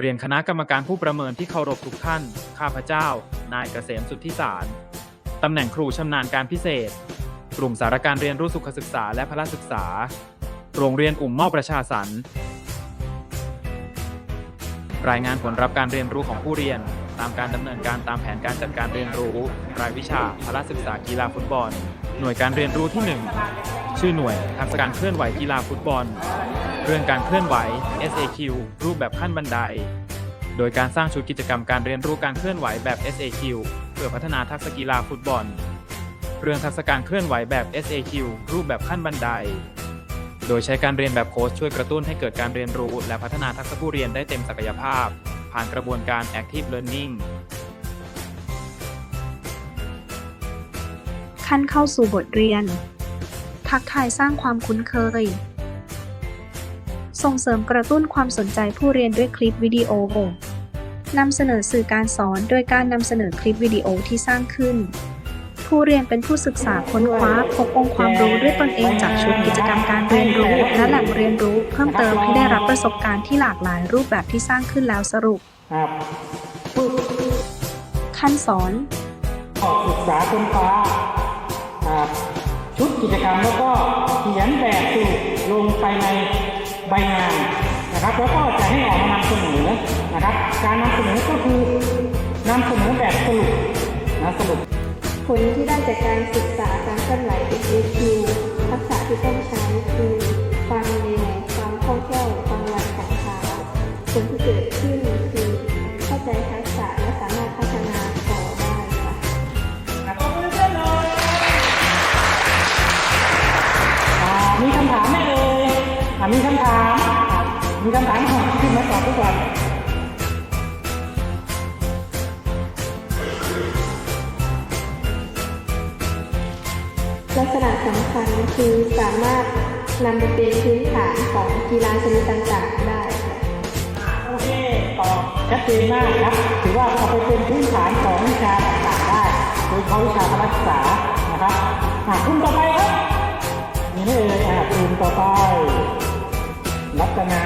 เรียนคณะกรรมการผู้ประเมินที่เคารพทุกท่าน ข้าพเจ้า นายเกษมสุทธิสาร ตำแหน่งครูชำนาญการพิเศษ กลุ่มสารการเรียนรู้สุขศึกษาและพละศึกษา โรงเรียนอุ่มเมาประชาสรรรายงานผลรับการเรียนรู้ของผู้เรียน ตามการดำเนินการตามแผนการจัดการเรียนรู้ รายวิชาพละศึกษากีฬาฟุตบอล หน่วยการเรียนรู้ที่ 1 ชื่อหน่วยทักษะการเคลื่อนไหวกีฬาฟุตบอล เรื่องการเคลื่อนไหว SAQ รูปแบบขั้นบันได โดยการสร้างชุดกิจกรรมการเรียนรู้การเคลื่อนไหวแบบ SAQ เพื่อพัฒนาทักษะกีฬาฟุตบอล เรื่องทักษะการเคลื่อนไหวแบบ SAQ รูปแบบขั้นบันได โดยใช้การเรียนแบบโค้ชช่วยกระตุ้นให้เกิดการเรียนรู้และพัฒนาทักษะผู้เรียนได้เต็มศักยภาพ ผ่านกระบวนการ Active Learning ขั้นเข้าสู่บทเรียน ทักทายสร้างความคุ้นเคย ส่งเสริมกระตุ้นความสนใจผู้เรียนด้วยคลิปวิดีโอนำเสนอสื่อการสอนโดยการนำเสนอคลิปวิดีโอที่สร้างขึ้น ผู้เรียนเป็นผู้ศึกษาค้นคว้าพบองค์ความรู้ด้วยตนเองจากชุดกิจกรรมการเรียนรู้และแหล่งเรียนรู้เพิ่มเติมให้ได้รับประสบการณ์ที่หลากหลายรูปแบบที่สร้างขึ้นแล้วสรุป ขั้นสอนศึกษาค้นคว้าชุดกิจกรรมแล้วก็เขียนแบบสรุปลงไปใน ใบงานนะครับแล้วก็จะให้ออกมานำเสนอนะครับ การนำเสนอก็คือนำเสนอแบบสรุปนะสรุป ผลที่ได้จากการศึกษาการเคลื่อนไหว EQ ทักษะที่ต้องใช้คือ มีคำถามอะมีคำถามของขึ้นมาตอบทุกวันลักษณะสำคัญคือสามารถนำไปเป็นพื้นฐานของกีฬาชนิดต่างๆ ได้ค่ะโอเคตอบชัดเจนมากครับ ถือว่าเอาไปเป็นพื้นฐานของวิชาต่างๆ ได้ โดยเฉพาะวิชาพละศึกษานะครับอะกลุ่มต่อไปครับนี่เลยอะกลุ่มต่อไป รัตนา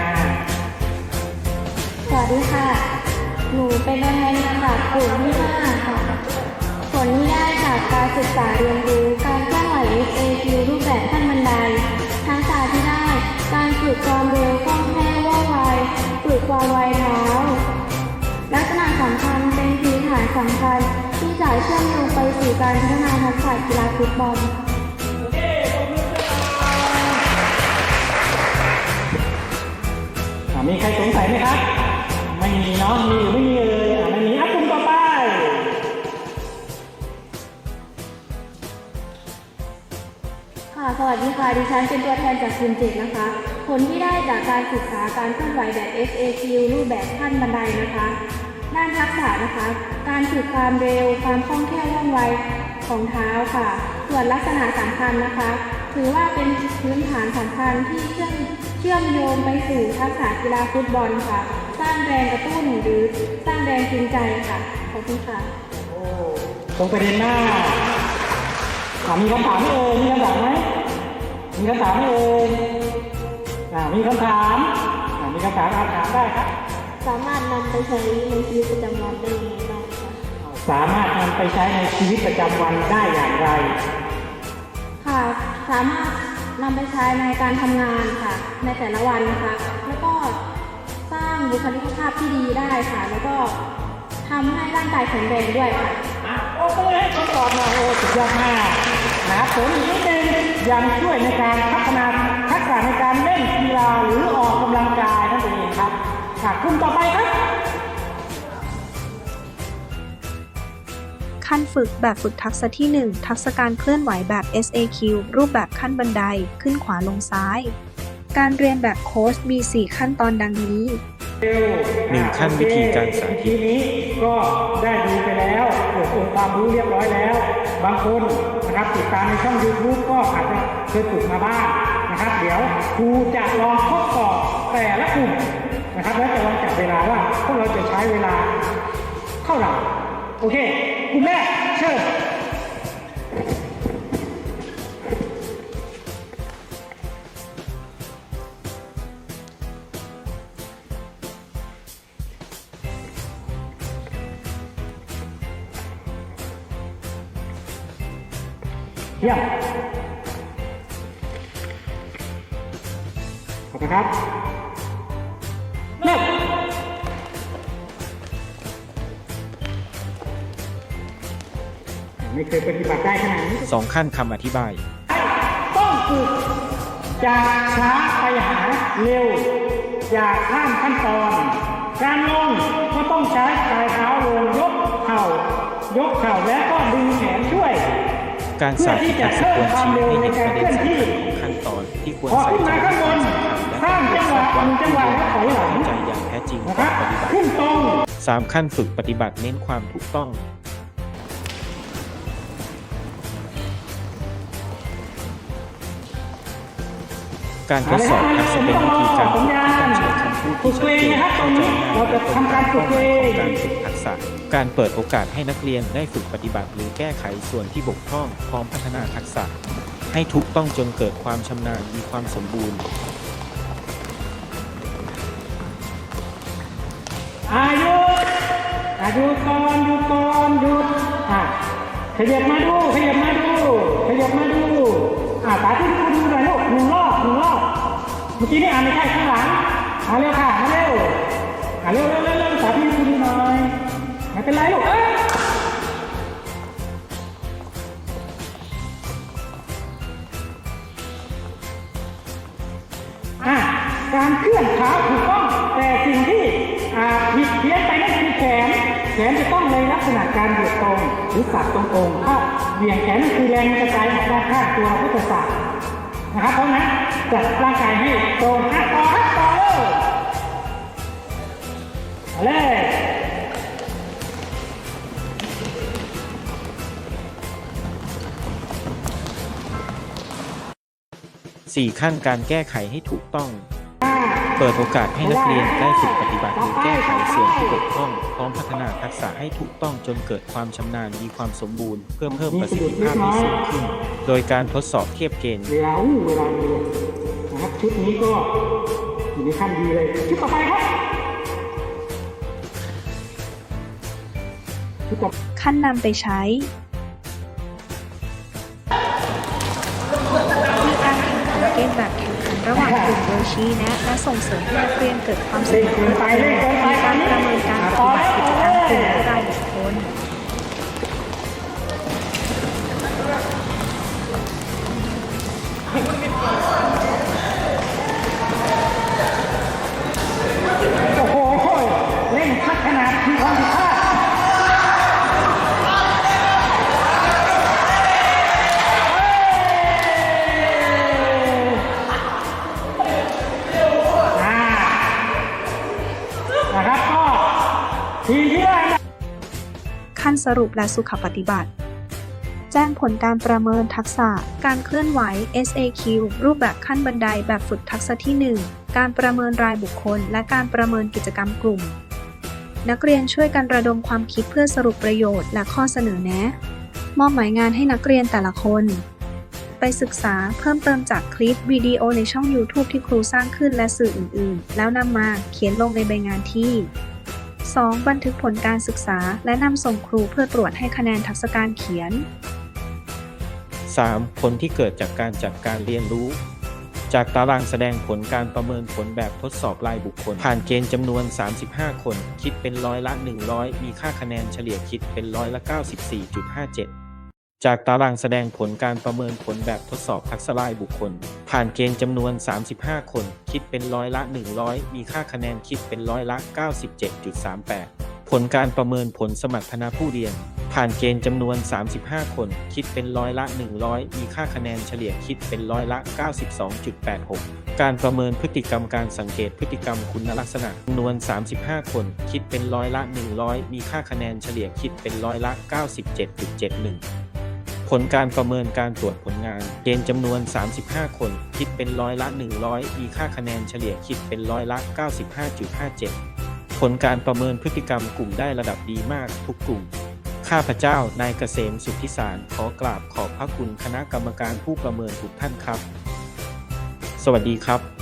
สวัสดีค่ะ หนูเป็นตัวแทนมาจากกลุ่มที่5ค่ะผลที่ได้จากการศึกษาเรียนรู้การเคลื่อนไหว SAQ รูปแบบขั้นบันไดทักษะที่ได้การฝึกความเร็วคล่องแคล่วว่องไวฝึกความไวเท้าลักษณะสำคัญเป็นพื้นฐานสำคัญที่จะเชื่อมโยงไปสู่การพัฒนาทักษะกีฬาฟุตบอล มีใครสงสัยไหมครับ ไม่มีเนาะมีหรือไม่มีเอ่ยอะไม่มีอะกลุ่มต่อไป ค่ะสวัสดีค่ะ ดิฉันเป็นตัวแทนจากกลุ่มเจ็ดนะคะ ผลที่ได้จากการศึกษาการเคลื่อนไหวแบบ FAQ รูปแบบขั้นบันไดนะคะ ด้านทักษะนะคะ การฝึกความเร็ว ความคล่องแคล่วว่องไวของเท้าค่ะ ส่วนลักษณะสำคัญนะคะ ถือว่าเป็นพื้นฐานสำคัญที่เชื่อม ชื่อมโยงไปสู่ทักษะกีฬาฟุตบอลค่ะ สร้างแรงกระตุ้นหรือสร้างแรงจูงใจค่ะ ขอบคุณค่ะโอ้ตรงประเด็นมากอะมีคำถามไหมเอ่ยมีคำถามไหมมีคำถามไหมเอ่ยอะมีคำถามอะมีคำถามอะถามได้ครับ สามารถนำไปใช้ในชีวิตประจำวันได้ยังไงบ้างคะสามารถนำไปใช้ในชีวิตประจำวันได้อย่างไร ค่ะ สามารถ นำไปใช้ในการทำงานค่ะ ในแต่ละวันนะคะ แล้วก็สร้างบุคลิกภาพที่ดีได้ค่ะ แล้วก็ทำให้ร่างกายแข็งแรงด้วยค่ะ โอ้โหให้ทดสอบหน่อยโอ้สุดยอดมากนะครับผมอีกนิดนึงยังช่วยในการพัฒนาทักษะในการเล่นกีฬาหรือออกกำลังกายนั่นเองครับค่ะกลุ่มต่อไปครับ ขั้นฝึกแบบฝึกทักษะที่ 1 ทักษะการเคลื่อนไหวแบบ SAQ รูปแบบขั้นบันได ขึ้นขวาลงซ้าย การเรียนแบบโค้ชมี 4 ขั้นตอนดังนี้ หนึ่งขั้นวิธีการสาธิตทีนี้ก็ได้ดูไปแล้วเกิดองค์ความรู้เรียบร้อยแล้ว บางคนนะครับติดตามในช่อง YouTube ก็อาจจะเคยฝึกมาบ้างนะครับ เดี๋ยวครูจะลองทดสอบแต่ละกลุ่มนะครับ แล้วจะลองจับเวลาว่าพวกเราจะใช้เวลาเท่าไหร่โอเค คุณแม่เชิญเยี่ยมขอบคุณครับ ไม่เคยปฏิบัติได้ขนาดนี้สองขั้นคำอธิบาย ต้องฝึกจากช้าไปหาเร็ว อย่าข้ามขั้นตอน การลงก็ต้องใช้ปลายเท้าลงยกเข่ายกเข่าแล้วก็ดึงแขนช่วย การสาธิตทักษะควรชี้ให้เห็นประเด็นสำคัญของขั้นตอนที่ควรพอใส่ขึ้นใจมาข้างบนและสร้างจังหวะหนึ่งจังหวะแล้วถอยหลังใจอย่างแท้จริงนะคขอรังบปฏิบัติขึ้นตรงสามขั้นฝึกปฏิบัติเน้นความถูกต้อง การทดสอบทักษะเป็นวิธีการฝึกที่ต้องใช้คำพูดที่ชัดเจนเข้าใจง่ายและตรงตามเป้าหมายของการฝึกทักษะ การเปิดโอกาสให้นักเรียนได้ฝึกปฏิบัติหรือแก้ไขส่วนที่บกพร่องพร้อมพัฒนาทักษะ ให้ถูกต้องจนเกิดความชำนาญมีความสมบูรณ์ อายุอายุก่อนหยุดก่อนหยุดอะขยับมาดูขยับมาดูขยับมาดูอะสาธิตให้คุณดูหน่อยลูกหนึ่งรอบ ถึงรอบเมื่อกี้นี่อ่านไม่ใช่ข้างหลังมานเร็วค่ะมานเร็วอะเร็วเร็วเร็วเร็วสาธิตคุณหน่อยไม่เป็นไรลูกเอ้ยการเคลื่อนเท้าถูกต้อง แต่สิ่งที่ผิดเพี้ยนไปนั่นคือแขน แขนจะต้องในลักษณะการเหยียดตรงหรือสับตรงๆถ้าเหวี่ยงแขนคือแรงกระจายออกด้านข้างตัวเราก็จะสับ นะครับเพราะนั้นจัดร่างกายให้ตรงฮัตต่อฮับต่อเลยเอาเลย4ขั้นการแก้ไขให้ถูกต้อง เปิดโอกาสให้นักเรียนได้ฝึกปฏิบัติหรือแก้ไขส่วนที่บกพร่อง พร้อมพัฒนาทักษะให้ถูกต้องจนเกิดความชำนาญมีความสมบูรณ์เพื่อเพิ่มประสิทธิภาพให้สูงขึ้น โดยการทดสอบเทียบเกณฑ์เวลาเวลาเรียนนะครับชุดนี้ก็อยู่ในขั้นดีเลยชุดต่อไปครับขั้นนำไปใช้ ชี้แนะ และส่งเสริมให้นักเรียนเกิดความสนุกในกมมีการประเมินการปฏิบัติกิจกรรมกลุ่มและรายบุคคล สรุปและสุขปฏิบัติ แจ้งผลการประเมินทักษะ การเคลื่อนไหว SAQ รูปแบบขั้นบันไดแบบฝึกทักษะที่ 1 การประเมินรายบุคคล และการประเมินกิจกรรมกลุ่ม นักเรียนช่วยกันระดมความคิดเพื่อสรุปประโยชน์และข้อเสนอแนะ มอบหมายงานให้นักเรียนแต่ละคนไปศึกษาเพิ่มเติมจากคลิปวิดีโอในช่อง YouTube ที่ครูสร้างขึ้นและสื่ออื่น ๆ แล้วนำมาเขียนลงในใบงานที่ 2. บันทึกผลการศึกษา และนำส่งครูเพื่อตรวจให้คะแนนทักษะการเขียน 3. ผลที่เกิดจากการจัดการเรียนรู้ จากตารางแสดงผลการประเมินผลแบบทดสอบรายบุคคล ผ่านเกณฑ์จำนวน 35 คน คิดเป็นร้อยละ 100 มีค่าคะแนนเฉลี่ยคิดเป็นร้อยละ 94.57 จากตารางแสดงผลการประเมินผลแบบทดสอบทักษะรายบุคคล ผ่านเกณฑ์จำนวน 35 คน คิดเป็นร้อยละ 100 มีค่าคะแนนคิดเป็นร้อยละ 97.38 ผลการประเมินผลสมรรถนะผู้เรียน ผ่านเกณฑ์จำนวน 35 คน คิดเป็นร้อยละ 100 มีค่าคะแนนเฉลี่ยคิดเป็นร้อยละ 92.86 การประเมินพฤติกรรมการสังเกตพฤติกรรมคุณลักษณะจำนวน 35 คน คิดเป็นร้อยละ 100 มีค่าคะแนนเฉลี่ยคิดเป็นร้อยละ 97.71 ผลการประเมินการตรวจผลงาน เกณฑ์จำนวน 35 คน คิดเป็นร้อยละ 100 มีค่าคะแนนเฉลี่ยคิดเป็นร้อยละ 95.57 ผลการประเมินพฤติกรรมกลุ่มได้ระดับดีมากทุกกลุ่ม ข้าพเจ้า นายเกษมสุทธิสาร ขอกราบขอบพระคุณคณะกรรมการผู้ประเมินทุกท่านครับ สวัสดีครับ